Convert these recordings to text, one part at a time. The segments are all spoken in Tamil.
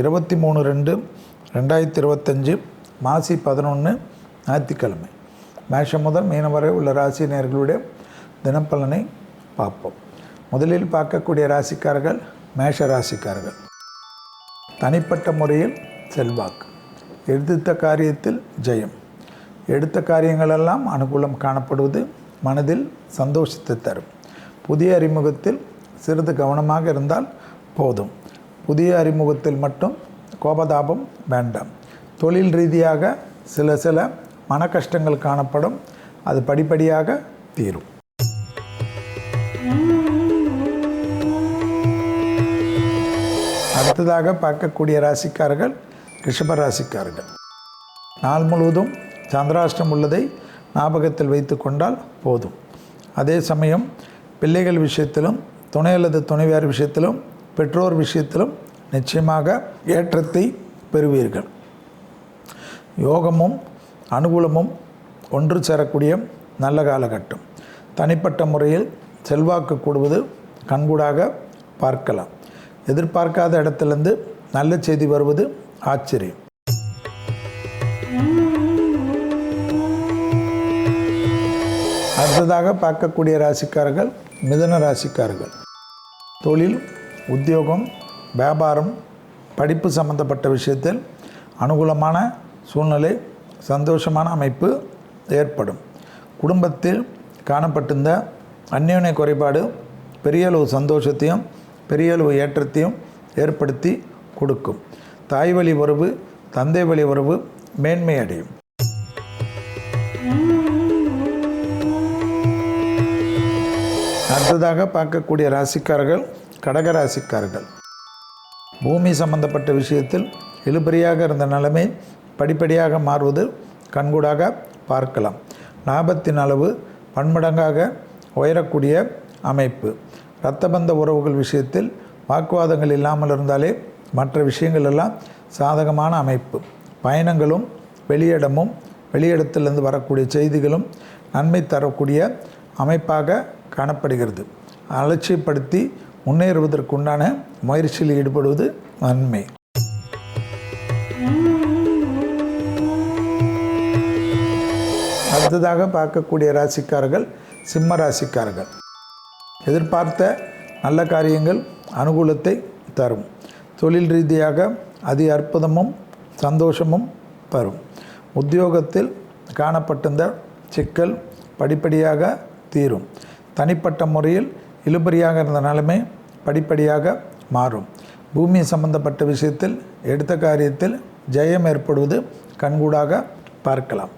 இருபத்தி மூணு ரெண்டு ரெண்டாயிரத்தி இருபத்தஞ்சு மாசி பதினொன்று ஞாயிற்றுக்கிழமை. மேஷம் முதல் மீனம் வரை உள்ள ராசி நேர்களுடைய தினப்பலனை பார்ப்போம். முதலில் பார்க்கக்கூடிய ராசிக்காரர்கள் மேஷ ராசிக்காரர்கள். தனிப்பட்ட முறையில் செல்வாக்கு எடுத்த காரியத்தில் ஜெயம். எடுத்த காரியங்களெல்லாம் அனுகூலம் காணப்படுவது மனதில் சந்தோஷத்தை தரும். புதிய அறிமுகத்தில் சிறிது கவனமாக இருந்தால் போதும். புதிய அறிமுகத்தில் மட்டும் கோபதாபம் வேண்டாம். தொழில் ரீதியாக சில சில மன கஷ்டங்கள் காணப்படும். அது படிப்படியாக தீரும். அடுத்ததாக பார்க்கக்கூடிய ராசிக்காரர்கள் ரிஷப ராசிக்காரர்கள். நாள் முழுவதும் சந்திராஷ்டம் உள்ளதை ஞாபகத்தில் வைத்து கொண்டால் போதும். அதே சமயம் பிள்ளைகள் விஷயத்திலும் துணை அல்லது துணைவியார் விஷயத்திலும் பெற்றோர் விஷயத்திலும் நிச்சயமாக ஏற்றத்தை பெறுவீர்கள். யோகமும் அனுகூலமும் ஒன்று சேரக்கூடிய நல்ல காலகட்டம். தனிப்பட்ட முறையில் செல்வாக்கு கூடுவது கண்கூடாக பார்க்கலாம். எதிர்பார்க்காத இடத்திலிருந்து நல்ல செய்தி வருவது ஆச்சரியம். அடுத்ததாக பார்க்கக்கூடிய ராசிக்காரர்கள் மிதன ராசிக்காரர்கள். தொழில் உத்தியோகம் வியாபாரம் படிப்பு சம்பந்தப்பட்ட விஷயத்தில் அனுகூலமான சூழ்நிலை சந்தோஷமான அமைப்பு ஏற்படும். குடும்பத்தில் காணப்பட்டிருந்த அந்யோன்ய குறைபாடு பெரிய அளவு சந்தோஷத்தையும் பெரிய அளவு ஏற்றத்தையும் ஏற்படுத்தி கொடுக்கும். தாய் வழி உறவு தந்தை வழி உறவு மேன்மை அடையும் அடுத்ததாக பார்க்கக்கூடிய ராசிக்காரர்கள் கடகராசிக்காரர்கள். பூமி சம்பந்தப்பட்ட விஷயத்தில் இழுபறியாக இருந்த நிலைமை படிப்படியாக மாறுவது கண்கூடாக பார்க்கலாம். லாபத்தின் அளவு பன்மடங்காக உயரக்கூடிய அமைப்பு. இரத்தபந்த உறவுகள் விஷயத்தில் வாக்குவாதங்கள் இல்லாமல் இருந்தாலே மற்ற விஷயங்கள் எல்லாம் சாதகமான அமைப்பு. பயணங்களும் வெளியிடமும் வெளியிடத்திலிருந்து வரக்கூடிய செய்திகளும் நன்மை தரக்கூடிய அமைப்பாக காணப்படுகிறது. அலட்சியப்படுத்தி முன்னேறுவதற்குண்டான முயற்சியில் ஈடுபடுவது நன்மை. அடுத்ததாக பார்க்கக்கூடிய ராசிக்காரர்கள் சிம்ம ராசிக்காரர்கள். எதிர்பார்த்த நல்ல காரியங்கள் அனுகூலத்தை தரும். தொழில் ரீதியாக அதி அற்புதமும் சந்தோஷமும் தரும். உத்தியோகத்தில் காணப்பட்டிருந்த சிக்கல் படிப்படியாக தீரும். தனிப்பட்ட முறையில் இழுபறியாக இருந்த நிலைமை படிப்படியாக மாறும். பூமி சம்பந்தப்பட்ட விஷயத்தில் எடுத்த காரியத்தில் ஜெயம் ஏற்படுவது கண்கூடாக பார்க்கலாம்.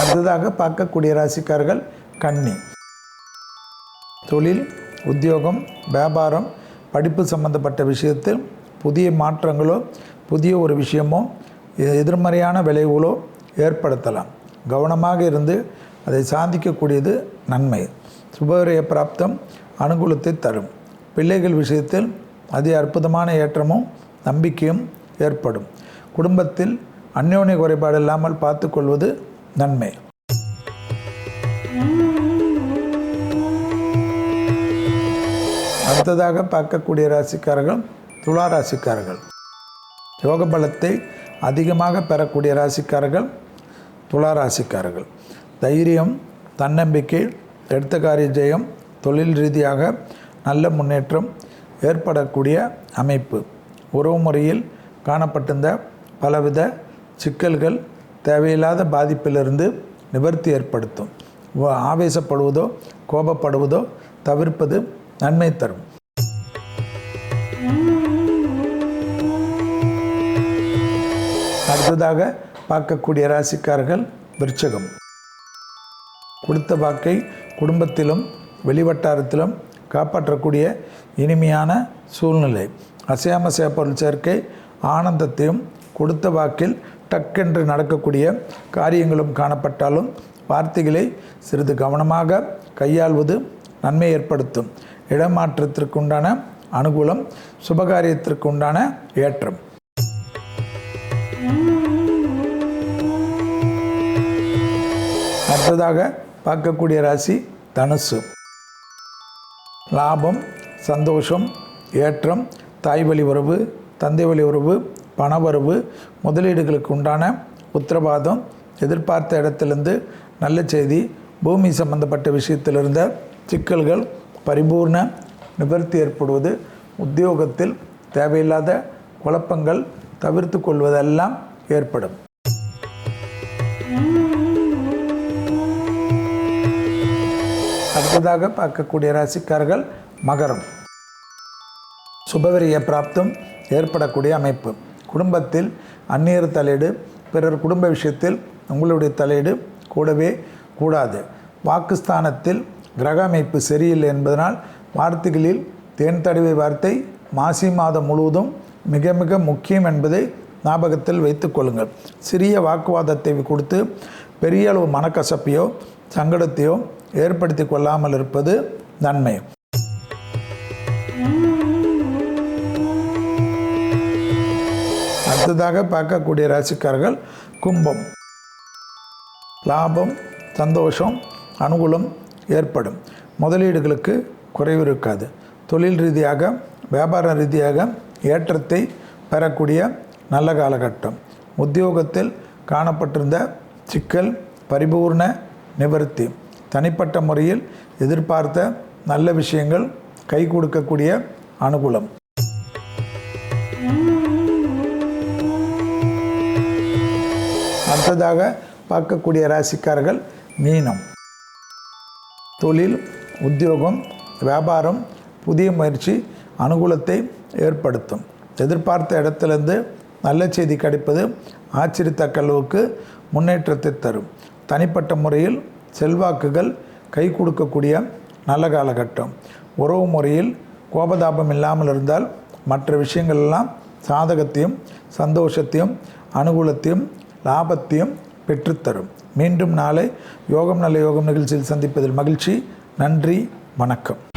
அடுத்ததாக பார்க்கக்கூடிய ராசிக்காரர்கள் கன்னி. தொழில் உத்தியோகம் வியாபாரம் படிப்பு சம்பந்தப்பட்ட விஷயத்தில் புதிய மாற்றங்களோ புதிய ஒரு விஷயமோ எதிர்மறையான விளைவுகளோ ஏற்படுத்தலாம். கவனமாக இருந்து அதை சாதிக்கக்கூடியது நன்மை. சுபவிரய பிராப்தம் அனுகூலத்தை தரும். பிள்ளைகள் விஷயத்தில் அதி அற்புதமான ஏற்றமும் நம்பிக்கையும் ஏற்படும். குடும்பத்தில் அந்யோன்ய குறைபாடு இல்லாமல் பார்த்துக்கொள்வது நன்மை. அடுத்ததாக பார்க்கக்கூடிய ராசிக்காரர்கள் துளா ராசிக்காரர்கள் யோக பலத்தை அதிகமாக பெறக்கூடிய ராசிக்காரர்கள் துலா ராசிக்காரர்கள் தைரியம் தன்னம்பிக்கை எடுத்த காரிய ஜெயம் தொழில் ரீதியாக நல்ல முன்னேற்றம் ஏற்படக்கூடிய அமைப்பு. உறவு முறையில் காணப்பட்டிருந்த பலவித சிக்கல்கள் தேவையில்லாத பாதிப்பிலிருந்து நிவர்த்தி ஏற்படுத்தும். ஆவேசப்படுவதோ கோபப்படுவதோ தவிர்ப்பது நன்மை தரும். அடுத்ததாக பார்க்கக்கூடிய ராசிக்காரர்கள் விருச்சகம். கொடுத்த வாக்கை குடும்பத்திலும் வெளிவட்டாரத்திலும் காப்பாற்றக்கூடிய இனிமையான சூழ்நிலை. அசையாம சேப்பொருள் சேர்க்கை ஆனந்தத்தையும் கொடுத்த வாக்கில் டக்கென்று நடக்கக்கூடிய காரியங்களும் காணப்பட்டாலும் வார்த்தைகளை சிறிது கவனமாக கையாள்வது நன்மை ஏற்படுத்தும். இடமாற்றத்திற்குண்டான அனுகூலம் சுபகாரியத்திற்குண்டான ஏற்றம். அடுத்ததாக பார்க்கக்கூடிய ராசி தனுசு. லாபம் சந்தோஷம் ஏற்றம் தாய் வழி உறவு தந்தை வழி உறவு பணவரவு முதலீடுகளுக்கு உண்டான உத்தரவாதம் எதிர்பார்த்த இடத்திலிருந்து நல்ல செய்தி பூமி சம்பந்தப்பட்ட விஷயத்தில் இருந்த சிக்கல்கள் பரிபூர்ண நிவர்த்தி ஏற்படுவது உத்தியோகத்தில் தேவையில்லாத குழப்பங்கள் தவிர்த்து கொள்வதெல்லாம் ஏற்படும். அடுத்ததாக பார்க்கக்கூடிய ராசிக்காரர்கள் மகரம். சுபவரிய பிராப்தம் ஏற்படக்கூடிய அமைப்பு. குடும்பத்தில் அந்நியர் தலையீடு பிறர் குடும்ப விஷயத்தில் உங்களுடைய தலையீடு கூடவே கூடாது. வாக்குஸ்தானத்தில் கிரக அமைப்பு சரியில்லை என்பதனால் வார்த்தைகளில் தேன் தடவை வார்த்தை மாசி மாதம் முழுவதும் மிக மிக முக்கியம் என்பதை ஞாபகத்தில் வைத்துக்கொள்ளுங்கள் சிறிய வாக்குவாதத்தை கொடுத்து பெரிய அளவு மனக்கசப்பையோ சங்கடத்தையோ ஏற்படுத்தி கொள்ளாமல் இருப்பது நன்மை அடுத்ததாக பார்க்கக்கூடிய ராசிக்காரர்கள் கும்பம். லாபம் சந்தோஷம் அனுகூலம் ஏற்படும். முதலீடுகளுக்கு குறைவு இருக்காது. தொழில் ரீதியாக வியாபார ரீதியாக ஏற்றத்தை பெறக்கூடிய நல்ல காலகட்டம். உத்தியோகத்தில் காணப்பட்டிருந்த சிக்கல் பரிபூர்ண நிவர்த்தி. தனிப்பட்ட முறையில் எதிர்பார்த்த நல்ல விஷயங்கள் கை கொடுக்கக்கூடிய அனுகூலம். அடுத்ததாக பார்க்கக்கூடிய ராசிக்காரர்கள் மீனம். தொழில் உத்தியோகம் வியாபாரம் புதிய முயற்சி அனுகூலத்தை ஏற்படுத்தும். எதிர்பார்த்த இடத்திலிருந்து நல்ல செய்தி கிடைப்பது ஆச்சரியத்தக்க அளவுக்கு முன்னேற்றத்தை தரும். தனிப்பட்ட முறையில் செல்வாக்குகள் கை கொடுக்கக்கூடிய நல்ல காலகட்டம். உறவு முறையில் கோபதாபம் இல்லாமல் இருந்தால் மற்ற விஷயங்களெல்லாம் சாதகத்தையும் சந்தோஷத்தையும் அனுகூலத்தையும் லாபத்தையும் பெற்றுத்தரும். மீண்டும் நாளை யோகம் நல்ல யோகம் நிகழ்ச்சியில் சந்திப்பதில் மகிழ்ச்சி. நன்றி. வணக்கம்.